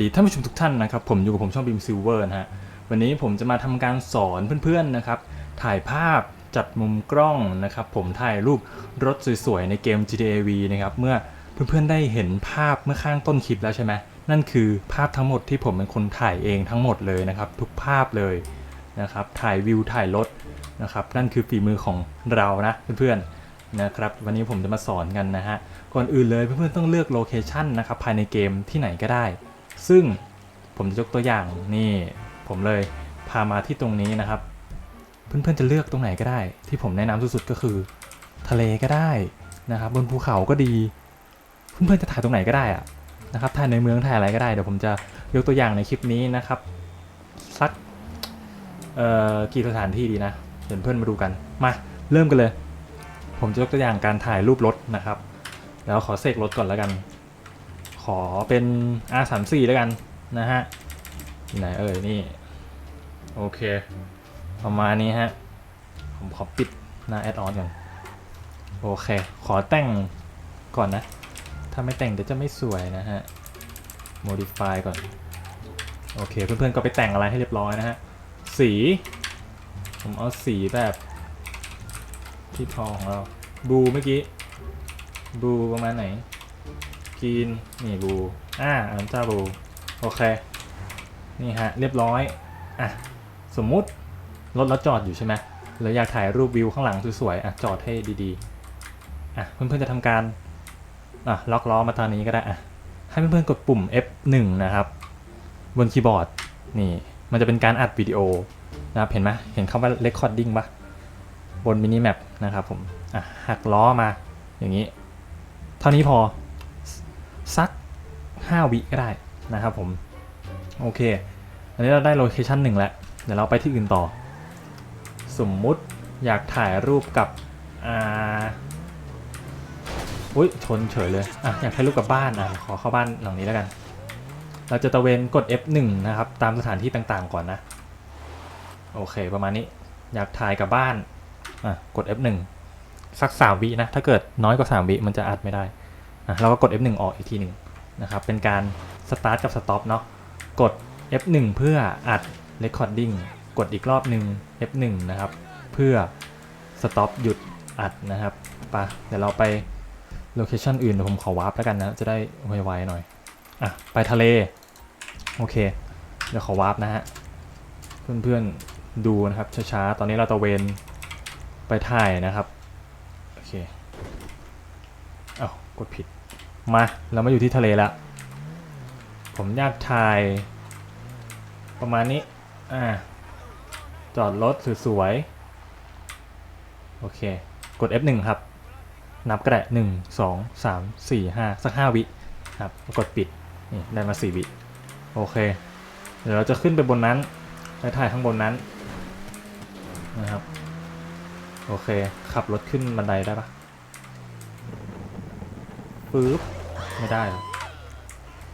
ดีท่านผู้ชมทุกท่านนะครับผมอยู่กับผมช่องบีมซิลเวอร์นะฮะวันนี้ผมจะมาทำการสอนเพื่อนๆนะครับถ่ายภาพจัดมุมกล้องนะครับผมถ่ายรูปรถสวยๆในเกม GTA V นะครับเมื่อเพื่อนๆได้เห็นภาพเมื่อข้างต้นคลิปแล้วใช่ไหมนั่นคือภาพทั้งหมดที่ผมเป็นคนถ่ายเองทั้งหมดเลยนะครับทุกภาพเลยนะครับถ่ายวิวถ่ายรถนะครับนั่นคือฝีมือของเรานะเพื่อนๆนะครับวันนี้ผมจะมาสอนกันนะฮะ ก่อนอื่นเลยเพื่อนๆต้องเลือกโลเคชันนะครับภายในเกมที่ไหนก็ได้ ซึ่งผมจะยกตัวอย่างนี่ผมเลยพามาที่ตรงนี้นะครับ เพื่อนๆจะเลือกตรงไหนก็ได้ ที่ผมแนะนำสุดๆก็คือ ทะเลก็ได้นะครับ บนภูเขาก็ดี เพื่อนๆจะถ่ายตรงไหนก็ได้อะนะครับถ่ายในเมืองถ่ายอะไรก็ได้เดี๋ยวผมจะยกตัวอย่างในคลิปนี้นะครับสักเอ่อกี่สถานที่ดีนะเดี๋ยวเพื่อนมาดูกันมาเริ่มกันเลย ผมจะยกตัวอย่างการถ่ายรูปรถนะครับ แล้วขอเสกรถก่อนแล้วกัน ขอเป็น R34 แล้วกันนะฮะที่ไหนเอ่ยนี่ โอเค ประมาณนี้ฮะ ผมขอปิดหน้าแอดออนก่อนโอเค ขอแต่งก่อนนะ ถ้าไม่แต่งเดี๋ยวจะไม่สวยนะฮะ modify ก่อน โอเค เพื่อนๆก็ไปแต่งอะไรให้เรียบร้อยนะฮะ สี ผมเอาสีแบบที่พอของเรา บูเมื่อกี้ บูประมาณไหน กรีน นี่บูอ่าอันจ้าบูโอเค นี่ฮะ เรียบร้อย อะ สมมุติ รถเราจอดอยู่ใช่ไหมเราอยากถ่ายรูปวิวข้างหลังสวยๆ อะ จอดให้ดีๆ อะ เพื่อนๆ จะทำการ อะ ล็อกล้อมาตอนนี้ก็ได้ อะ ให้เพื่อนๆ กดปุ่ม F1 นะครับ บนคีย์บอร์ด นี่ มันจะเป็นการอัดวิดีโอนะครับ เห็นไหมเห็นคำว่า recording ปะบนมินิแมปนะครับผม อะ หักล้อมา อย่างนี้ เท่านี้พอ สัก 5 วิก็ได้นะครับผม โอเค อันนี้เราได้โลเคชันหนึ่งแล้ว เดี๋ยวเราไปที่อื่นต่อ สมมุติอยากถ่ายรูปกับอ่าอุ้ยชนเฉยเลย อะ อยากถ่ายรูปกับบ้านอะ ขอเข้าบ้านหลังนี้แล้วกัน เราจะตะเวนกด F1 นะครับ ตามสถานที่ต่างๆก่อนนะ โอเค ประมาณนี้ อยากถ่ายกับบ้าน อะ กด F1 สัก3วินะ ถ้าเกิดน้อยกว่า3วิมันจะอัดไม่ได้ เราก็กด F1 ออกอีกทีหนึ่งนะครับเป็นการสตาร์ทกับสต็อปเนาะกด F1 เพื่ออัด Recording กดอีกรอบหนึ่ง F1 นะครับเพื่อ Stop หยุดอัดนะครับไปะเดี๋ยวเราไปโลเคชันอื่นเดี๋ยวผมขอวาร์ปแล้วกันนะจะได้ไวๆหน่อยอะไปทะเลโอเคเดี๋ยวขอวาร์ปนะฮะเพื่อนๆดูนะครับช้าๆตอนนี้เราตะเวนไปถ่ายนะครับโอเคเอ้ากดผิด มาเรามาอยู่ที่ทะเลแล้วผมอยากถ่าย ประมาณนี้อ่าจอดรถสวยๆโอเค กด F1 ครับ นับก็ได้หนึ่งสองสามสี่ห้าสักห้าวิครับกดปิดนี่ได้มาสี่วิโอเค เดี๋ยวเราจะขึ้นไปบนนั้นไปถ่ายข้างบนนั้นนะครับโอเค ขับรถขึ้นบันไดได้ปะปึ๊บ ไม่ได้หรอ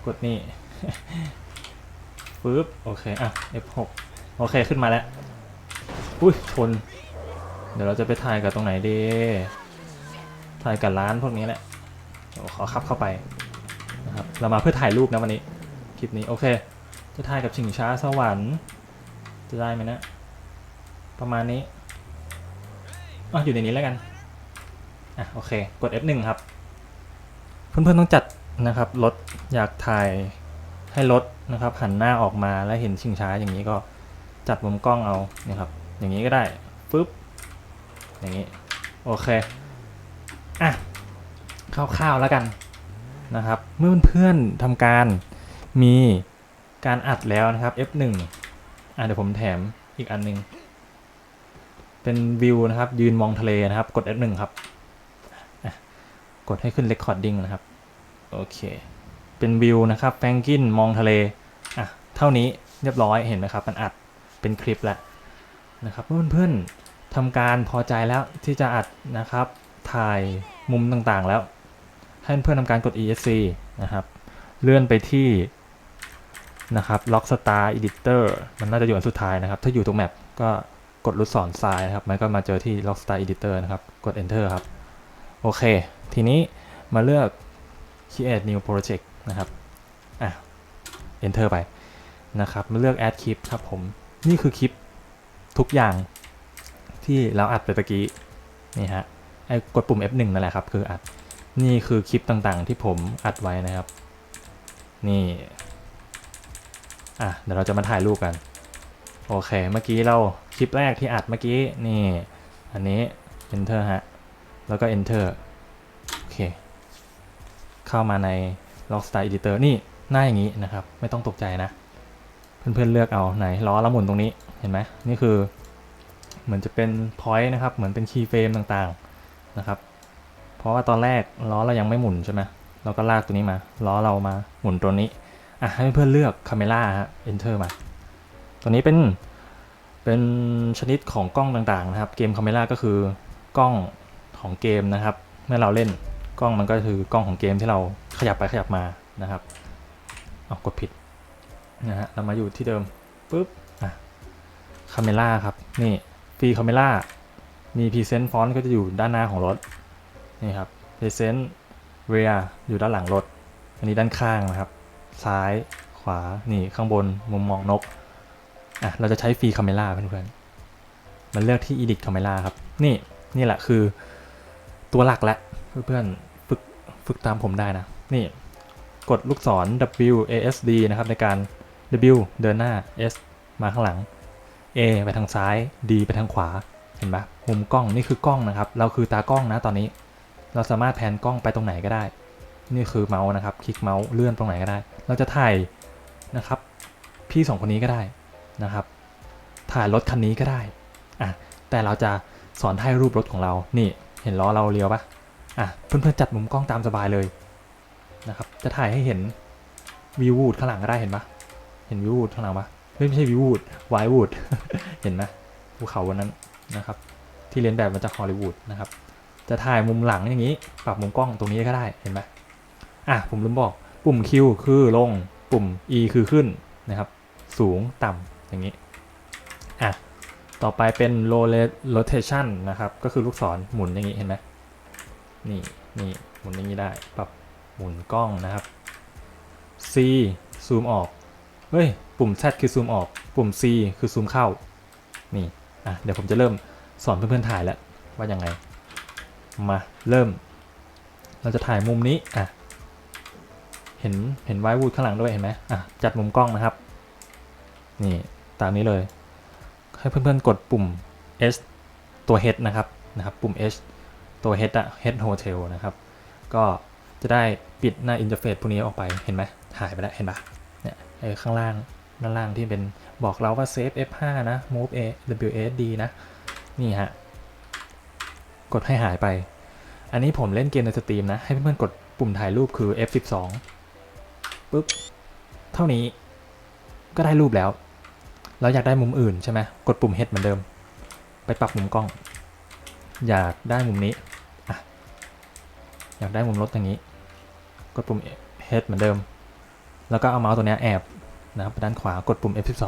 กดนี่ปึ๊บโอเคอะ F6 โอเคขึ้นมาแล้วอุ้ยชน เดี๋ยวเราจะไปถ่ายกับตรงไหนดีถ่ายกับร้านพวกนี้แหละขอขับเข้าไปนะครับเรามาเพื่อถ่ายรูปนะวันนี้คลิปนี้โอเค จะถ่ายกับชิงช้าสวรรค์จะได้ไหมนะ ประมาณนี้อ๋ออยู่ในนี้แล้วกันอะโอเค กด F1 ครับ เพื่อนๆต้องจัด นะครับรถอยากถ่ายให้รถนะครับหันหน้าออกมาแล้วเห็นชิงช้าอย่างนี้ก็จัดมุมกล้องเอาเนี่ยครับ อย่างนี้ก็ได้ปึ๊บอย่างนี้โอเคอะคร่าวๆแล้วกันนะครับ เมื่อเพื่อนๆทำการมีการอัดแล้วนะครับ F1 อะเดี๋ยวผมแถมอีกอันหนึง เป็นวิวนะครับ ยืนมองทะเลนะครับ กด F1 ครับกดให้ขึ้น Recording นะครับ โอเค เป็นวิวนะครับแฟงกินมองทะเล อะ เท่านี้เรียบร้อยเห็นไหมครับ มันอัดเป็นคลิปแล้วนะครับเพื่อนๆทำการพอใจแล้วที่จะอัดนะครับ ถ่ายมุมต่างๆแล้ว ให้เพื่อนๆทำการกด ESC นะครับ เลื่อนไปที่นะครับ Lockstar Editor มันน่าจะอยู่อันสุดท้ายนะครับ ถ้าอยู่ตรงแมปก็กดลูกศรซ้ายนะครับ มันก็มาเจอที่ Lockstar Editor นะครับ กด Enter ครับ โอเค ทีนี้มาเลือก create new project นะครับ อะ enter ไปนะครับมาเลือก add clip ครับผม นี่คือคลิปทุกอย่างที่เราอัดไปตะกี้ นี่ฮะ ไอ้กดปุ่ม F1 นั่นแหละครับ คืออัด นี่คือคลิปต่างๆ ที่ผมอัดไว้นะครับ นี่ อะ เดี๋ยวเราจะมาถ่ายรูปกัน โอเค เมื่อกี้เราคลิปแรกที่อัดเมื่อกี้ นี่ อันนี้ enter ฮะ แล้วก็ enter โอเค เข้ามาใน Rockstar Editor นี่หน้าอย่างนี้นะครับ ไม่ต้องตกใจนะ เพื่อนๆเลือกเอาไหนล้อเราหมุนตรงนี้เห็นไหมนี่คือ เหมือนจะเป็น point นะครับ เหมือนเป็น key frame ต่างๆนะครับ เพราะว่าตอนแรกล้อเรายังไม่หมุนใช่ไหมเราก็ลากตัวนี้มาล้อเรามาหมุนตัวนี้อะให้เพื่อนเลือก camera ฮะ enter มา ตัวนี้เป็นเป็นชนิดของกล้องต่างๆนะครับ เกม camera ก็คือกล้องของเกมนะครับ เมื่อเราเล่น กล้องมันก็คือกล้องของเกมที่เราขยับไปขยับมานะครับเอากดผิดนะฮะเรามาอยู่ที่เดิมปุ๊บอะคาเมล่าครับนี่ฟรีคาเมล่ามีพรีเซนต์ฟอนต์ก็จะอยู่ด้านหน้าของรถนี่ครับพรีเซนต์เรียอยู่ด้านหลังรถ อันนี้ด้านข้างนะครับ ซ้ายขวานี่ข้างบนมุมมองนกอะเราจะใช้ฟรีคาเมล่าเพื่อนๆมันเลือกที่ edit camera ครับนี่นี่แหละคือตัวหลักและเพื่อนๆ ฝึกตามผมได้นะ นี่กดลูกศร W A S D นะครับในการ W เดินหน้า S มาข้างหลัง A ไปทางซ้าย D ไปทางขวา เห็นปะมุมกล้องนี่คือกล้องนะครับ เราคือตากล้องนะตอนนี้ เราสามารถแพนกล้องไปตรงไหนก็ได้ นี่คือเมาส์นะครับ คลิกเมาส์เลื่อนตรงไหนก็ได้ เราจะถ่ายนะครับ พี่สองคนนี้ก็ได้นะครับ ถ่ายรถคันนี้ก็ได้อะแต่เราจะสอนถ่ายรูปรถของเรา นี่ เห็นล้อเราเลี้ยวปะ อะเพื่อนๆจัดมุมกล้องตามสบายเลยนะครับ จะถ่ายให้เห็นวิววูดข้างหลังก็ได้เห็นปะเห็นวิววูดข้างหลังปะเฮ้ยไม่ใช่วิววูดไววูดเห็นไหมภูเขาวันนั้นนะครับ ที่เรียนแบบมาจากฮอลลีวูดนะครับ จะถ่ายมุมหลังอย่างนี้ ปรับมุมกล้องตรงนี้ก็ได้เห็นไหมอะผมลืมบอกปุ่ม Q คือลงปุ่ม E คือขึ้นนะครับ สูงต่ำอย่างนี้อะต่อไปเป็น low rotation นะครับ ก็คือลูกศรหมุนอย่างนี้เห็นไหม นี่นี่หมุนอย่างนี้ได้ปรับหมุนกล้องนะครับ C ซูมออกเฮ้ยปุ่ม Z คือซูมออก ปุ่ม C คือซูมเข้า นี่อะเดี๋ยวผมจะเริ่มสอนเพื่อนๆถ่ายแล้วว่ายังไง มาเริ่ม เราจะถ่ายมุมนี้อะเห็นเห็นไววูดข้างหลังด้วยเห็นไหมอะจัดมุมกล้องนะครับ นี่ตามนี้เลย ให้เพื่อนๆกดปุ่ม S ตัว H นะครับนะครับ ปุ่ม H ตัว head อะ head hotel นะครับ ก็จะได้ปิดหน้าอินเทอร์เฟซพวกนี้ออกไปเห็นไหมหายไปแล้วเห็นปะเนี่ยไอ้ข้างล่างด้านล่างที่เป็นบอกเราว่า save F5 นะ move A w s d นะ นี่ฮะ กดให้หายไป อันนี้ผมเล่นเกมในสตรีมนะ ให้เพื่อนๆกดปุ่มถ่ายรูปคือ F12 ปุ๊บ เท่านี้ก็ได้รูปแล้ว เราอยากได้มุมอื่นใช่ไหมกดปุ่ม head เหมือนเดิม ไปปรับมุมกล้อง อยากได้มุมนี้ อยากได้มุมรถอย่างนี้ กดปุ่ม H เหมือนเดิม แล้วก็เอาเมาส์ตัวนี้แอบนะครับด้านขวากดปุ่ม F12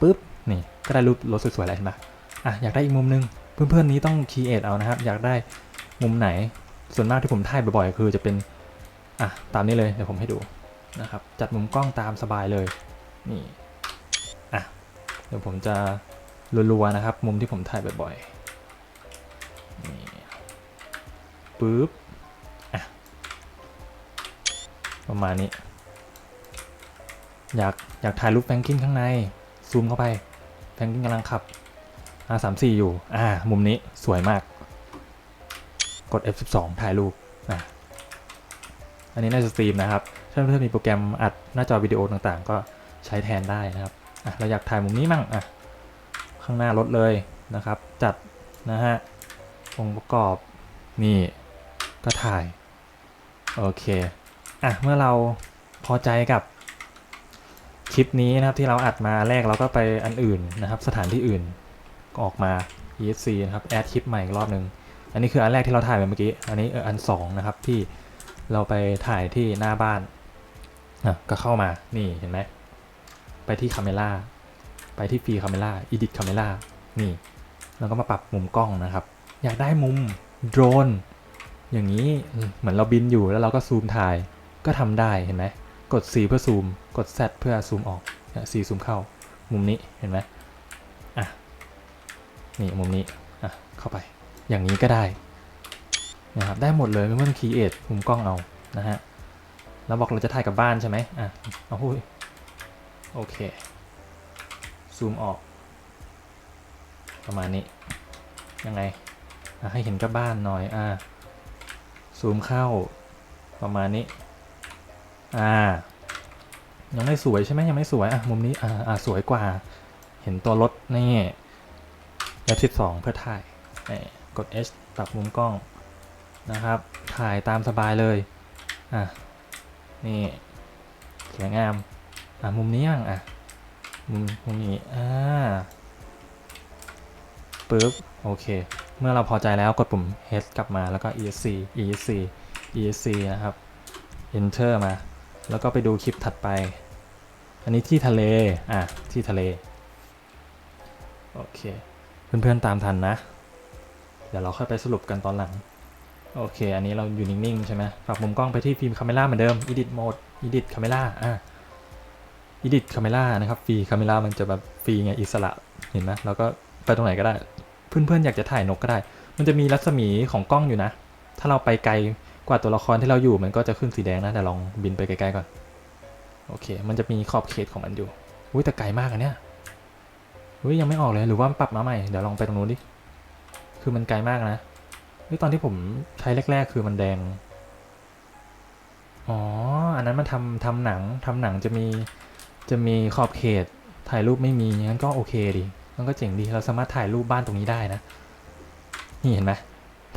ปุ๊บ นี่ ก็ได้รูปรถสวยๆแล้วเห็นปะอะ อยากได้อีกมุมนึง เพื่อนๆนี้ต้อง create เอานะครับ อยากได้มุมไหน ส่วนมากที่ผมถ่ายบ่อยๆ คือจะเป็น อะ ตามนี้เลย เดี๋ยวผมให้ดูนะครับ จัดมุมกล้องตามสบายเลย นี่ อะ เดี๋ยวผมจะรัวๆนะครับ มุมที่ผมถ่ายบ่อยๆ นี่ ปุ๊บ ประมาณนี้ อยากอยากถ่ายรูปแฟรงกินข้างใน ซูมเข้าไปแฟรงกินกำลังขับ R34 อยู่ อ่า มุมนี้สวยมาก กด F12 ถ่ายรูปอะอันนี้ในสตรีมนะครับ ถ้าเพื่อนมีโปรแกรมอัดหน้าจอวิดีโอต่างๆ ก็ใช้แทนได้นะครับ อะ เราอยากถ่ายมุมนี้มั่ง อะ ข้างหน้ารถเลยนะครับ จัดนะฮะ องค์ประกอบนี่ ก็ถ่าย โอเค อะเมื่อเราพอใจกับคลิปนี้นะครับที่เราอัดมาแรกเราก็ไปอันอื่นนะครับ สถานที่อื่นก็ออกมา ESC นะครับแอดคลิปใหม่อีกรอบหนึ่งอันนี้คืออันแรกที่เราถ่ายไปเมื่อกี้อันนี้อออันสองนะครับที่เราไปถ่ายที่หน้าบ้านอะก็เข้ามานี่เห็นไหมไปที่คาเมล่าไปที่ฟรีคาเมล่าอีดิทคาเมล่านี่แล้วก็มาปรับมุมกล้องนะครับ อยากได้มุมโดรนอย่างนี้เหมือนเราบินอยู่แล้วเราก็ซูมถ่าย ก็ทำได้เห็นไหมกด C เพื่อซูม กด Z เพื่อซูมออกเนี่ย C ซูมเข้า มุมนี้เห็นไหมอะนี่มุมนี้อะเข้าไป อย่างนี้ก็ได้นะครับได้หมดเลยไม่ต้องคีเอทมุมกล้องเอานะฮะแล้วบอกเราจะถ่ายกับบ้านใช่ไหมอะเอาหุ้ยโอเค ซูมออก ประมาณนี้ ยังไงให้เห็นกับบ้านหน่อยอะซูมเข้าประมาณนี้ อ่า ยังไม่สวยใช่ไหมยังไม่สวยอะมุมนี้อ่าอ่าสวยกว่า เห็นตัวรถนี่เอฟสิบสองเพื่อถ่ายกด H ปรับมุมกล้องนะครับ ถ่ายตามสบายเลยอะนี่สวยงามอะมุมนี้ยังอะมุมมุมนี้อ่าปึ๊บโอเค เมื่อเราพอใจแล้วกดปุ่ม H กลับมาแล้วก็ ESC ESC ESC นะครับ Enter มา แล้วก็ไปดูคลิปถัดไป อันนี้ที่ทะเล อะ ที่ทะเล โอเค เพื่อนๆตามทันนะ เดี๋ยวเราค่อยไปสรุปกันตอนหลัง โอเค อันนี้เราอยู่นิ่ง ๆ ใช่ไหมปรับมุมกล้องไปที่ฟิล์มคาเมล่าเหมือนเดิม Edit Mode Edit Camera อะ Edit Camera นะครับฟรีคาเมล่ามันจะแบบฟรีไงอิสระ เห็นไหมเราก็ไปตรงไหนก็ได้ เพื่อนๆอยากจะถ่ายนกก็ได้ มันจะมีรัศมีของกล้องอยู่นะ ถ้าเราไปไกล กว่าตัวละครที่เราอยู่มันก็จะขึ้นสีแดงนะแต่ลองบินไปไกลๆก่อน โอเค มันจะมีขอบเขตของมันอยู่อุ้ยแต่ไกลมากอะเนี่ยอุ้ยยังไม่ออกเลยหรือว่าปรับมาใหม่เดี๋ยวลองไปตรงนู้นดิคือมันไกลมากนะเฮ้ยตอนที่ผมใช้แรก ๆ คือมันแดงอ๋ออันนั้นมันทำทำหนังทำหนังจะมีจะมีขอบเขตถ่ายรูปไม่มีงั้นก็โอเคดีมันก็เจ๋งดีเราสามารถถ่ายรูปบ้านตรงนี้ได้นะ นี่เห็นไหม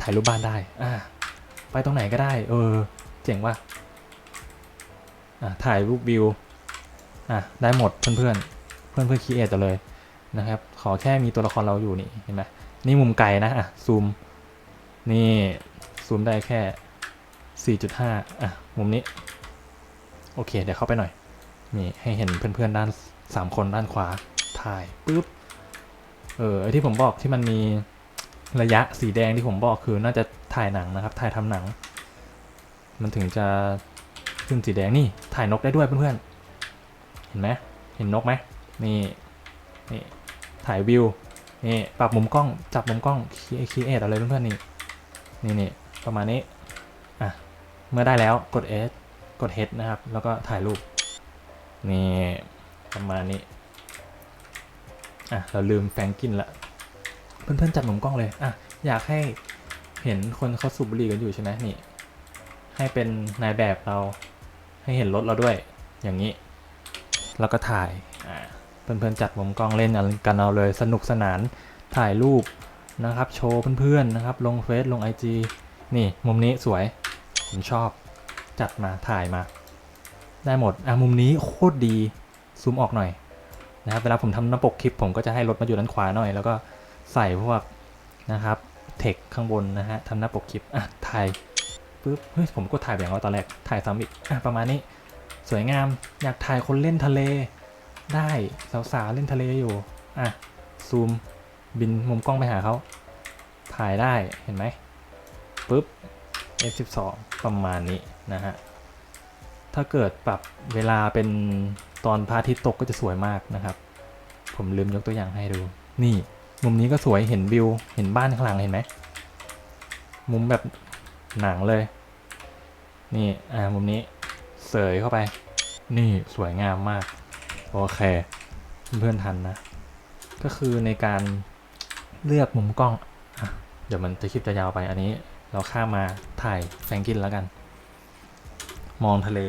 ถ่ายรูปบ้านได้อ่า ไปตรงไหนก็ได้ เออ เจ๋งว่ะอะถ่ายรูปวิวอะได้หมดเพื่อนเพื่อนเพื่อนเพื่อนคีเอทเลยนะครับ ขอแค่มีตัวละครเราอยู่นี่เห็นไหมนี่มุมไกลนะอะซูมนี่ซูมได้แค่ 4.5 อะ มุมนี้ โอเค เดี๋ยวเข้าไปหน่อย นี่ ให้เห็นเพื่อนๆ ด้าน 3 คนด้านขวา ถ่ายปุ๊บ เออ ที่ผมบอกที่มันมี ระยะสีแดงที่ผมบอกคือน่าจะถ่ายหนังนะครับ ถ่ายทำหนัง มันถึงจะขึ้นสีแดงนี่ถ่ายนกได้ด้วยเพื่อนๆเห็นไหมเห็นนกไหมนี่นี่ถ่ายวิวนี่ปรับมุมกล้องจับมุมกล้องคีคีเอทอะไรเพื่อนๆนี่นี่นี่ประมาณนี้อะเมื่อได้แล้วกด S กด H นะครับ แล้วก็ถ่ายรูปนี่ประมาณนี้อะเราลืมแฟงกินละ เพื่อนๆจับมุมกล้องเลยอะอยากให้เห็นคนเขาสูบบุหรี่กันอยู่ใช่ไหมนี่ ให้เป็นนายแบบเราให้เห็นรถเราด้วย อย่างนี้ แล้วก็ถ่ายอ่าเพื่อนๆจัดมุมกล้องเล่นกันเอาเลยสนุกสนานถ่ายรูปนะครับ โชว์เพื่อนๆนะครับ ลงเฟซลง IG นี่มุมนี้สวย ผมชอบจัดมาถ่ายมา ได้หมดอะมุมนี้โคตรดีซูมออกหน่อยนะครับเวลาผมทำหน้าปกคลิปผมก็จะให้รถมาอยู่ด้านขวาหน่อย แล้วก็ ใส่พวกนะครับเทคข้างบนนะฮะทำหน้าปกคลิปอะถ่ายปุ๊บเฮ้ยผมก็ถ่ายแบบว่าตอนแรกถ่ายซ้ำอีกอะประมาณนี้ สวยงามอยากถ่ายคนเล่นทะเล ได้สาวๆเล่นทะเลอยู่อะซูมบินมุมกล้องไปหาเขาถ่ายได้เห็นไหมปุ๊บ F12 ประมาณนี้นะฮะถ้าเกิดปรับเวลาเป็นตอนพระอาทิตย์ตกก็จะสวยมากนะครับ ผมลืมยกตัวอย่างให้ดูนี่ มุมนี้ก็สวยเห็นวิว เห็นบ้านข้างหลังเห็นไหม มุมแบบหนังเลย นี่ อ่า มุมนี้เสยเข้าไป นี่สวยงามมาก โอเค เพื่อนๆทันนะ ก็คือในการเลือกมุมกล้องอะเดี๋ยวมันจะคลิปจะยาวไปอันนี้ เราข้ามมาถ่ายแฟงกินแล้วกัน มองทะเล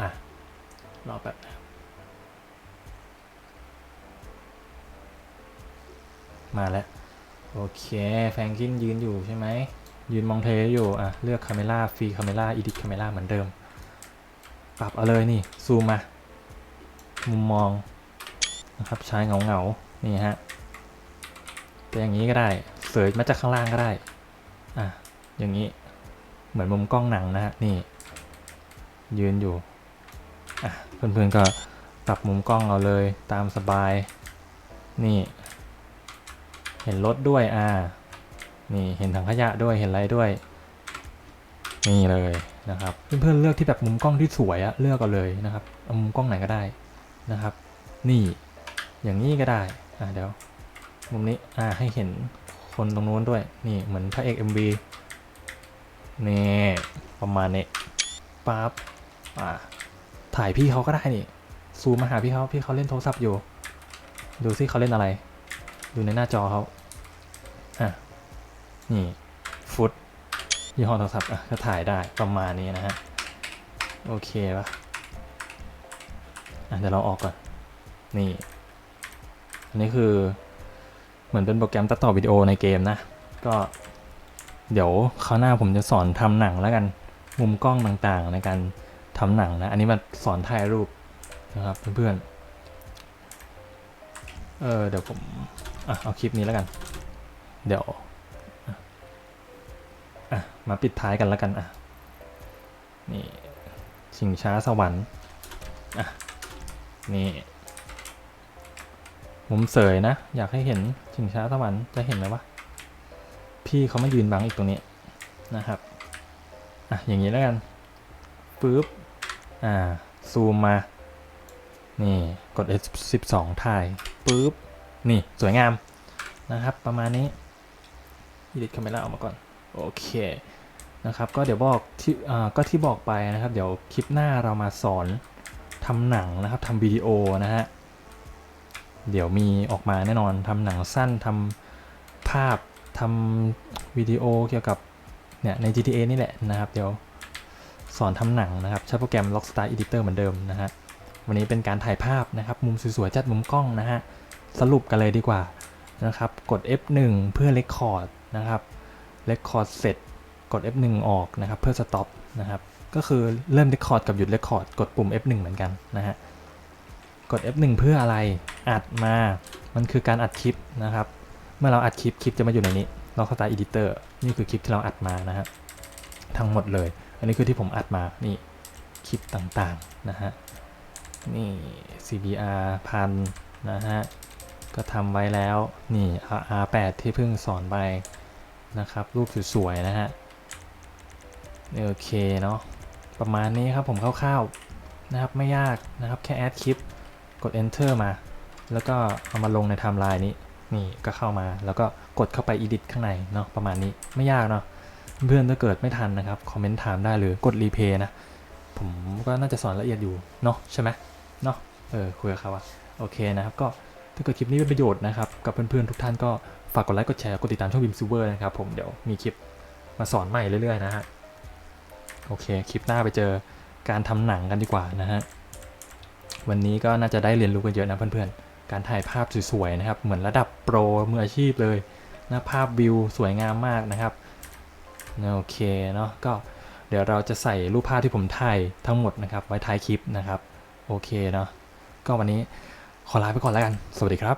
อะ รอแบบนะครับ มาแล้ว โอเค แฟรงกินยืนอยู่ใช่ไหม ยืนมองเทอยู่ อะ เลือกคาเมล่าฟรีคาเมล่าอีดิทคาเมล่าเหมือนเดิม ปรับเอาเลยนี่ ซูมมา มุมมองนะครับใช้เงาเงานี่ฮะเป็นอย่างนี้ก็ได้เสยมาจากข้างล่างก็ได้ อะ อย่างนี้ เหมือนมุมกล้องหนังนะฮะ นี่ ยืนอยู่ อะ เพื่อนๆก็ปรับมุมกล้องเอาเลยตามสบาย นี่ เห็นรถด้วยอ่านี่เห็นถังขยะด้วยเห็นอะไรด้วยนี่เลยนะครับ เพื่อนๆเลือกที่แบบมุมกล้องที่สวยอะเลือกเอาเลยนะครับเอามุมกล้องไหนก็ได้นะครับ นี่อย่างนี้ก็ได้อะเดี๋ยวมุมนี้อ่าให้เห็นคนตรงโน้นด้วยนี่เหมือนพระเอก MV นี่ประมาณนี้ปั๊บอ่าถ่ายพี่เขาก็ได้นี่ซูมมาหาพี่เขาพี่เขาเล่นโทรศัพท์อยู่ ดูซิเขาเล่นอะไร ดูในหน้าจอเขาอะ นี่ฟุตยี่ห้อโทรศัพท์อะก็ถ่ายได้ประมาณนี้นะฮะ โอเคปะอะเดี๋ยวเราออกก่อน นี่ อันนี้คือ เหมือนเป็นโปรแกรมตัดต่อวิดีโอในเกมนะ ก็เดี๋ยวคราวหน้าผมจะสอนทำหนังแล้วกัน มุมกล้องต่างๆ ในการทำหนังนะ อันนี้มาสอนถ่ายรูปนะครับเพื่อนๆ เออเดี๋ยวผม อะเอาคลิปนี้แล้วกัน เดี๋ยวอะมาปิดท้ายกันแล้วกันอะนี่ชิงช้าสวรรค์อะนี่มุมเสยนะ อยากให้เห็นชิงช้าสวรรค์จะเห็นไหมวะพี่เขามายืนบังอีกตรงนี้นะครับอะอย่างนี้แล้วกันปึ๊บอ่าซูมมา นี่ กด F12 ถ่ายปึ๊บ นี่สวยงามนะครับ ประมาณนี้อีดิทคาเมล่าออกมาก่อน โอเคนะครับก็เดี๋ยวบอกที่ก็ที่บอกไปนะครับ เดี๋ยวคลิปหน้าเรามาสอนทำหนังนะครับทำวิดีโอนะฮะเดี๋ยวมีออกมาแน่นอนทำหนังสั้นทำภาพทำวิดีโอเกี่ยวกับเนี่ยใน GTA นี่แหละนะครับ เดี๋ยวสอนทำหนังนะครับ ใช้โปรแกรม Rockstar Editor เหมือนเดิมนะฮะวันนี้เป็นการถ่ายภาพนะครับ มุมสวยๆจัดมุมกล้องนะฮะ สรุปกันเลยดีกว่านะครับ กด F1 เพื่อ Record นะครับ Record เสร็จ กด F1 ออกนะครับ เพื่อ Stop นะครับ ก็คือเริ่ม Record กับหยุด Record กดปุ่ม F1 เหมือนกันนะฮะ กด F1 เพื่ออะไร อัดมา มันคือการอัดคลิปนะครับ เมื่อเราอัดคลิป คลิปจะมาอยู่ในนี้ เราเข้าตา Editor นี่คือคลิปที่เราอัดมานะฮะ ทั้งหมดเลย อันนี้คือที่ผมอัดมา นี่ คลิปต่างๆ นะฮะ นี่ CBR พันนะฮะ ก็ทำไว้แล้วนี่ R8 ที่เพิ่งสอนไปนะครับ รูปสวยๆนะฮะโอเคเนาะประมาณนี้ครับผมคร่าวๆนะครับไม่ยากนะครับแค่แอดคลิปกด enter มา แล้วก็เอามาลงในไทม์ไลน์นี้นี่ก็เข้ามาแล้วก็กดเข้าไป edit ข้างในเนาะประมาณนี้ไม่ยากเนาะเพื่อนถ้าเกิดไม่ทันนะครับคอมเมนต์ถามได้หรือกดรีเพย์นะ ผมก็น่าจะสอนละเอียดอยู่เนาะใช่ไหมเนาะเออคุยกับเขาว่าโอเคนะครับก็ ถ้าเกิดคลิปนี้เป็นประโยชน์นะครับกับเพื่อนๆทุกท่านก็ฝากกดไลค์กดแชร์กดติดตามช่องบิมซิเวอร์นะครับผมเดี๋ยวมีคลิปมาสอนใหม่เรื่อยๆนะฮะโอเคคลิปหน้าไปเจอการทำหนังกันดีกว่านะฮะวันนี้ก็น่าจะได้เรียนรู้กันเยอะนะเพื่อนๆ การถ่ายภาพสวยๆนะครับ เหมือนระดับโปรมืออาชีพเลยนะภาพวิวสวยงามมากนะครับโอเคเนาะก็เดี๋ยวเราจะใส่รูปภาพที่ผมถ่ายทั้งหมดนะครับ ไว้ท้ายคลิปนะครับ โอเคเนาะก็วันนี้ ขอลาไปก่อนแล้วกัน สวัสดีครับ